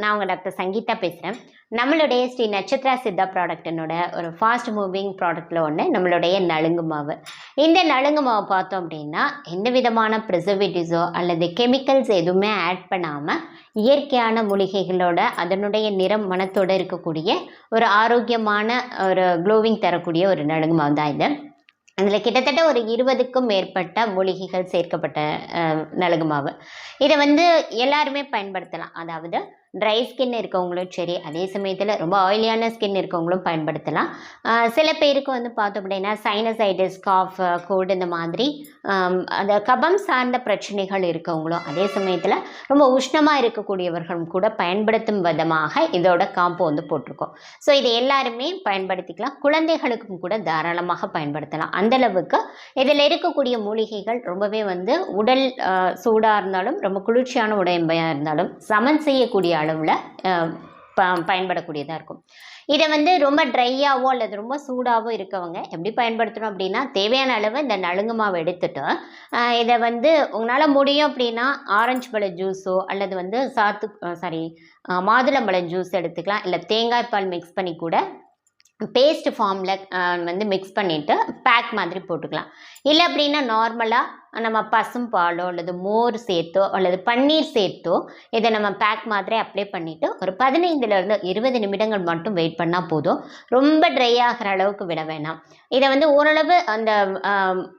நான் உங்கள் டாக்டர் சங்கீதா பேசுகிறேன் நம்மளுடைய ஸ்ரீ நட்சத்திரா சித்தா ப்ராடக்டினோட ஒரு ஃபாஸ்ட் மூவிங் ப்ராடக்ட்டில் ஒன்று நம்மளுடைய நலுங்கு மாவு. இந்த நலுங்கு மாவு பார்த்தோம் அப்படின்னா எந்த விதமான ப்ரிசர்வேட்டிவ்ஸோ அல்லது கெமிக்கல்ஸ் எதுவுமே ஆட் பண்ணாமல் இயற்கையான மூலிகைகளோட அதனுடைய நிறம் மனத்தோடு இருக்கக்கூடிய ஒரு ஆரோக்கியமான ஒரு க்ளோவிங் தரக்கூடிய ஒரு நலுங்கு மாவு தான் இது. அதில் கிட்டத்தட்ட ஒரு இருபதுக்கும் மேற்பட்ட மூலிகைகள் சேர்க்கப்பட்ட அஹ், மாவு. இதை வந்து எல்லாருமே பயன்படுத்தலாம். அதாவது ட்ரை ஸ்கின் இருக்கவங்களும் சரி அதே சமயத்தில் ரொம்ப ஆயிலியான ஸ்கின் இருக்கவங்களும் பயன்படுத்தலாம். சில பேருக்கு வந்து பார்த்தோம் அப்படின்னா சைனசைட்டிஸ் காஃப் கோல்டு இந்த மாதிரி அந்த கபம் சார்ந்த பிரச்சனைகள் இருக்கவங்களும் அதே சமயத்தில் ரொம்ப உஷ்ணமாக இருக்கக்கூடியவர்களும் கூட பயன்படுத்தும் விதமாக இதோட காம்போ வந்து போட்டிருக்கோம். ஸோ இதை எல்லாருமே பயன்படுத்திக்கலாம். குழந்தைகளுக்கும் கூட தாராளமாக பயன்படுத்தலாம். அந்தளவுக்கு இதில் இருக்கக்கூடிய மூலிகைகள் ரொம்பவே வந்து உடல் சூடாக இருந்தாலும் ரொம்ப குளிர்ச்சியான உடம்பையாக இருந்தாலும் சமன் செய்யக்கூடிய அளவில் ப பயன்படக்கூடியதாக இருக்கும். இதை வந்து ரொம்ப ட்ரையாகவோ அல்லது ரொம்ப சூடாகவோ இருக்கவங்க எப்படி பயன்படுத்தணும் அப்படின்னா தேவையான அளவு இந்த நலுங்கு மாவு எடுத்துட்டு இதை வந்து உங்களால் முடியும் அப்படின்னா ஆரஞ்சு பழ ஜூஸோ அல்லது வந்து சாத்து சாரி மாதுளம்பழ ஜூஸ் எடுத்துக்கலாம். இல்லை தேங்காய் பால் மிக்ஸ் பண்ணி கூட பேஸ்ட் ஃபார்மில் வந்து மிக்ஸ் பண்ணிவிட்டு பேக் மாதிரி போட்டுக்கலாம். இல்லை அப்படின்னா நார்மலாக நம்ம பசும் பாலோ அல்லது மோர் சேர்த்தோ அல்லது பன்னீர் சேர்த்தோ இதை நம்ம பேக் மாதிரி அப்ளை பண்ணிவிட்டு ஒரு பதினைந்துலேருந்து இருபது நிமிடங்கள் மட்டும் வெயிட் பண்ணால் போதும். ரொம்ப ட்ரை ஆகிற அளவுக்கு விட வேணாம். இதை வந்து ஓரளவு அந்த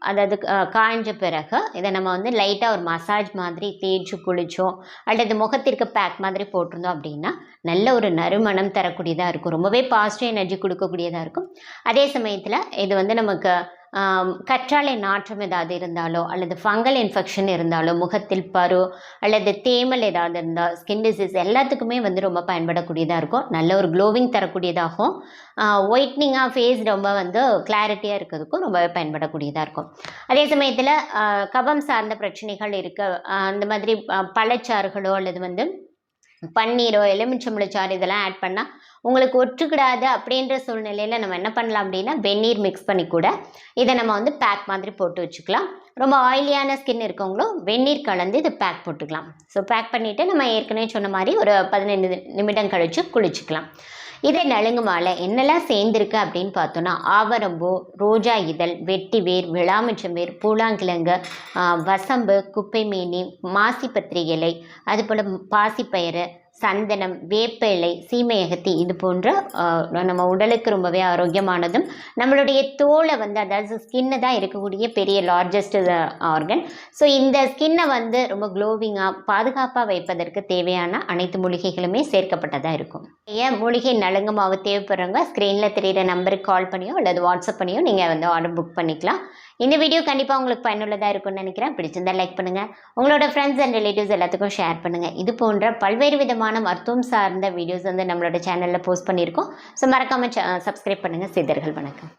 அதாவது காய்ஞ்ச பிறகு இதை நம்ம வந்து லைட்டாக ஒரு மசாஜ் மாதிரி தேய்ச்சி குளிச்சோம் அல்லது முகத்திற்கு பேக் மாதிரி போட்டிருந்தோம் அப்படின்னா நல்ல ஒரு நறுமணம் தரக்கூடியதாக இருக்கும். ரொம்பவே பாசிட்டிவ் எனர்ஜி கொடுக்கக்கூடியதாக இருக்கும். அதே சமயத்தில் இது வந்து நமக்கு கற்றாழை நாற்றம் ஏதாவது இருந்தாலோ அல்லது ஃபங்கல் இன்ஃபெக்ஷன் இருந்தாலோ முகத்தில் பரு அல்லது தேமல் ஏதாவது இருந்தால் ஸ்கின் டிசீஸ் எல்லாத்துக்குமே வந்து ரொம்ப பயன்படக்கூடியதாக இருக்கும். நல்ல ஒரு க்ளோவிங் தரக்கூடியதாகவும் ஒயிட்னிங்காக ஃபேஸ் ரொம்ப வந்து கிளாரிட்டியாக இருக்கிறதுக்கும் ரொம்பவே பயன்படக்கூடியதாக இருக்கும். அதே சமயத்தில் கபம் சார்ந்த பிரச்சனைகள் இருக்க அந்த மாதிரி பழச்சாறுகளோ அல்லது வந்து பன்னீரோ எலுமிச்சம்பழச்சாறு இதெல்லாம் ஆட் பண்ணால் உங்களுக்கு ஒற்றுக்கிடாது அப்படின்ற சூழ்நிலையில் நம்ம என்ன பண்ணலாம் அப்படின்னா வெந்நீர் மிக்ஸ் பண்ணி கூட இதை நம்ம வந்து பேக் மாதிரி போட்டு வச்சுக்கலாம். ரொம்ப ஆயிலியான ஸ்கின் இருக்கவங்களும் வெந்நீர் கலந்து இது பேக் போட்டுக்கலாம். ஸோ பேக் பண்ணிவிட்டு நம்ம ஏற்கனவே சொன்ன மாதிரி ஒரு பதினைந்து நிமிடம் கழித்து குளிச்சுக்கலாம். இதை நலுங்கு மாலை என்னெல்லாம் சேர்ந்துருக்கு அப்படின்னு பார்த்தோன்னா ஆவரம்பூ ரோஜா இதழ் வெட்டி வேர் விளாமிச்சம் வேர் பூலாங்கிழங்கு ஆ, வசம்பு குப்பைமேனி மாசிப்பத்திரி இலை அதுபோல் பாசிப்பயிறு சந்தனம் வேப்ப இலை சீமையகத்தி இது போன்ற நம்ம உடலுக்கு ரொம்பவே ஆரோக்கியமானதும் நம்மளுடைய தோலை வந்து அதாவது ஸ்கின்னு தான் இருக்கக்கூடிய பெரிய லார்ஜஸ்ட் ஆர்கன் ஸோ இந்த ஸ்கின்னை வந்து ரொம்ப க்ளோவிங்காக பாதுகாப்பாக வைப்பதற்கு தேவையான அனைத்து மூலிகைகளுமே சேர்க்கப்பட்டதாக இருக்கும். ஏன் மூலிகை நலுங்கு மாவு தேவைப்படுறவங்க ஸ்க்ரீனில் தெரியிற நம்பருக்கு கால் பண்ணியோ அல்லது வாட்ஸ்அப் பண்ணியோ நீங்கள் வந்து ஆர்டர் புக் பண்ணிக்கலாம். இந்த வீடியோ கண்டிப்பாக உங்களுக்கு பயனுள்ளதாக இருக்கும்னு நினைக்கிறேன். பிடிச்சிருந்தா லைக் பண்ணுங்கள் உங்களோட ஃப்ரெண்ட்ஸ் அண்ட் ரிலேட்டிவ்ஸ் எல்லாத்துக்கும் ஷேர் பண்ணுங்கள் இது போன்ற பல்வேறு விதமான மருத்துவம் சார்ந்த வீடியோஸ் வந்து நம்மளோட சேனலில் போஸ்ட் பண்ணியிருக்கோம். ஸோ மறக்காமல் சப்ஸ்கிரைப் பண்ணுங்கள் சித்தர்கள் வணக்கம்.